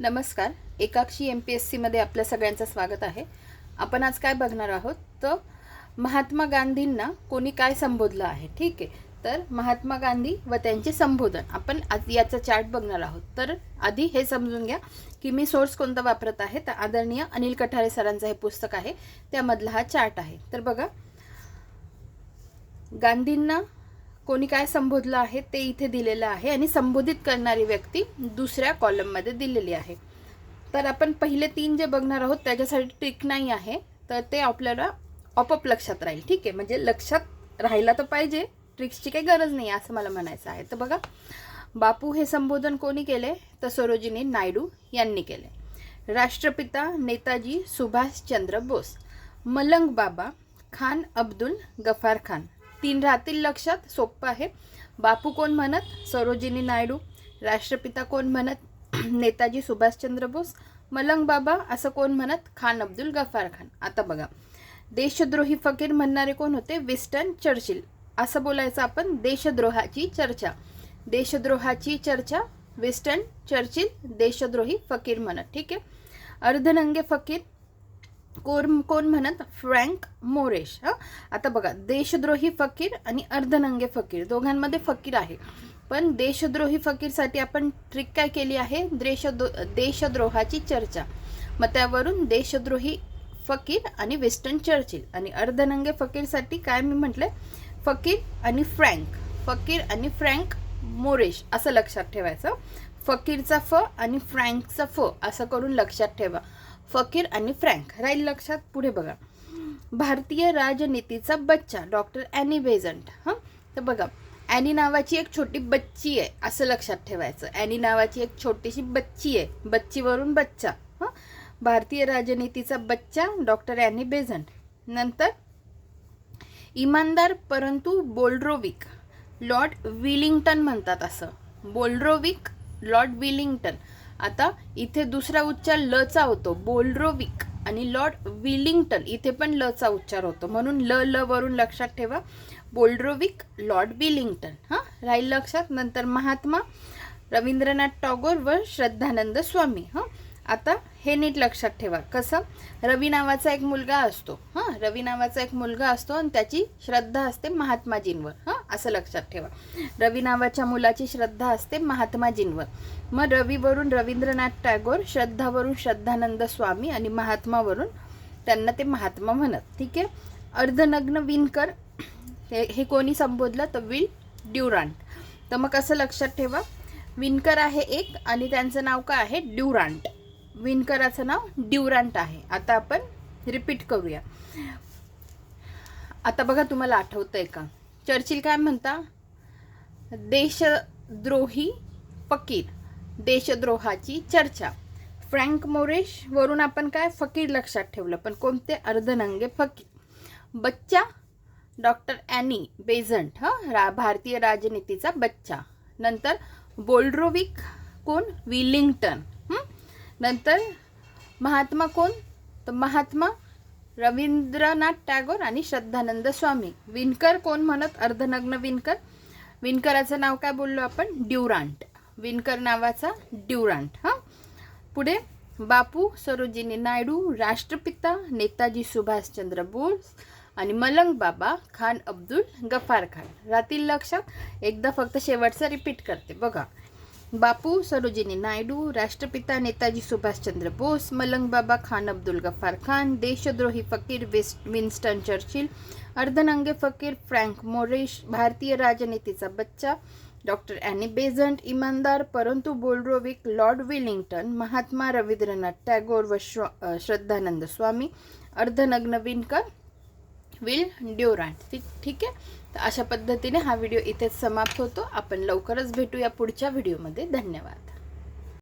नमस्कार. एकाक्षी M P S सीमध्ये आपल्या सगळ्यांचं स्वागत आहे. आपण आज काय बघणार आहोत? तर महात्मा गांधींना कोणी काय संबोधलं आहे? ठीक आहे. तर महात्मा गांधी व त्यांचे संबोधन. आपण आज याचा चार्ट बघणार आहोत. तर आधी हे समजून घ्या की मी सोर्स कोणता वापरत आहे? तर आदरणीय अनिल कठारे सरांचं हे पुस्तक आहे. त्यामधला हा चार्ट आहे. तर बघा. गांधींना कोणी काय संबोधलं आहे ते इथे दिलेलं आहे आणि संबोधित करणारी व्यक्ती दुसऱ्या कॉलममध्ये दिलेली आहे. तर आपण पहिले तीन जे बघणार आहोत त्याच्यासाठी ट्रिक नाही आहे तर ते आपल्याला ऑपअप लक्षात राहील. ठीक आहे? म्हणजे लक्षात राहायला तर पाहिजे. ट्रिक्सची काही गरज नाही असं मला म्हणायचं आहे. तर बघा बापू हे संबोधन कोणी केले? तर सरोजिनी नायडू यांनी केले. राष्ट्रपिता नेताजी सुभाषचंद्र बोस मलंग बाबा खान अब्दुल गफार खान. तीन राहतील लक्षात सोपं आहे. बापू कोण म्हणत? सरोजिनी नायडू. राष्ट्रपिता कोण म्हणत? नेताजी सुभाषचंद्र बोस. मलंग बाबा असं कोण म्हणत? खान अब्दुल गफार खान. आता बघा. देशद्रोही फकीर म्हणणारे कोण होते? Winston Churchill. असं बोलायचं आपण देशद्रोहाची चर्चा. देशद्रोहाची चर्चा विस्टन चर्चिल देशद्रोही फकीर म्हणत. ठीक आहे? अर्धनंगे फकीर कोण कोण म्हणत? फ्रँक मोरेश. हां? आता बघा देशद्रोही फकीर आणि अर्धनंगे फकीर. दोघांमध्ये फकीर आहे. पण देशद्रोही फकीरसाठी आपण ट्रिक काय केली आहे? देशद्रो देशद्रोहाची चर्चा. मग त्यावरून देशद्रोही फकीर आणि वेस्टर्न चर्चिल आणि अर्धनंगे फकीरसाठी काय मी म्हटलं फकीर आणि फ्रँक. फकीर आणि फ्रँक मोरेश. असं लक्षात ठेवायचं. फकीरचा फ आणि फ्रँकचा फ असं करून लक्षात ठेवा. फकीर आणि फ्रँक. राहील लक्षात? पुढे बघा. भारतीय राजनीतीचा बच्चा डॉक्टर ॲनी बेझंट हां? तर बघा ॲनी नावाची एक छोटी बच्ची आहे असं लक्षात ठेवायचं. ॲनी नावाची एक छोटीशी बच्ची आहे बच्चीवरून बच्चा. हां? भारतीय राजनीतीचा बच्चा डॉक्टर ॲनी बेझंट नंतर इमानदार परंतु बोल्ड्रोविक. लॉर्ड विलिंग्टन म्हणतात असं. बोल्ड्रोविक लॉर्ड विलिंग्टन. आता इथे दुसरा उच्चार लचा होतो बोल्ड्रोविक आणि लॉर्ड विलिंग्टन इथे पण लचा उच्चार होतो. म्हणून ल ल वरून लक्षात ठेवा. बोल्ड्रोविक लॉर्ड विलिंग्टन. हां राहील लक्षात? नंतर महात्मा रवींद्रनाथ टागोर व श्रद्धानंद स्वामी. हां आता हे नीट लक्षात ठेवा. कसं? रवी नावाचा एक मुलगा असतो. हां रवी नावाचा एक मुलगा असतो आणि त्याची श्रद्धा असते महात्माजींवर. हां असं लक्षात ठेवा. रवी नावाच्या मुलाची श्रद्धा असते महात्माजींवर मग रवीवरून रवींद्रनाथ टागोर श्रद्धावरून श्रद्धानंद स्वामी आणि महात्मावरून त्यांना ते महात्मा म्हणत. ठीक आहे? अर्धनग्न विणकर हे हे कोणी संबोधलं? तर विल ड्युरांट. तर मग कसं लक्षात ठेवा. विणकर आहे एक आणि त्यांचं नाव काय आहे? ड्युरांट. विणकराचं नाव ड्युरांट आहे. आता आपण रिपीट करूया. आता बघा तुम्हाला आठवतंय का? चर्चिल काय म्हणता? देशद्रोही फकीर. देशद्रोहाची चर्चा. फ्रँक मोरेश वरून आपण काय? फकीर लक्षात ठेवलं पण कोणते? अर्धनंगे फकीर. बच्चा? डॉक्टर ॲनी बेझंट हं? रा भारतीय राजनीतीचा बच्चा. नंतर बोल्ड्रोविक कोण? विलिंग्टन नंतर महात्मा कोण? तर महात्मा रवींद्रनाथ टागोर आणि श्रद्धानंद स्वामी. विणकर कोण म्हणत? अर्धनग्न विणकर. विणकराचं नाव काय बोललो आपण? ड्युरांट. विणकर नावाचा ड्युरांट हां? पुढे बापू सरोजिनी नायडू राष्ट्रपिता नेताजी सुभाषचंद्र बोस आणि मलंग बाबा खान अब्दुल गफार खान. राहतील लक्षात? एकदा फक्त शेवटचं रिपीट करते. बघा. बापू सरोजिनी नायडू राष्ट्रपिता नेताजी सुभाषचंद्र बोस मलंग बाबा खान अब्दुल गफार खान देशद्रोही फकीर वेस्ट विन्स्टन चर्चिल अर्धनंगे फकीर फ्रँक मोरेश भारतीय राजनीतीचा बच्चा डॉक्टर ॲनी बेझंट इमानदार परंतु बोल्ड्रोविक लॉर्ड विलिंग्टन महात्मा रवींद्रनाथ टॅगोर व श्र अ, श्रद्धानंद स्वामी अर्धनग्न विणकर विल ड्युरांट. ठीक ठीक आहे? तर अशा पद्धतीने हा व्हिडिओ इथेच समाप्त होतो. आपण लवकरच भेटूया पुढच्या व्हिडिओमध्ये. धन्यवाद.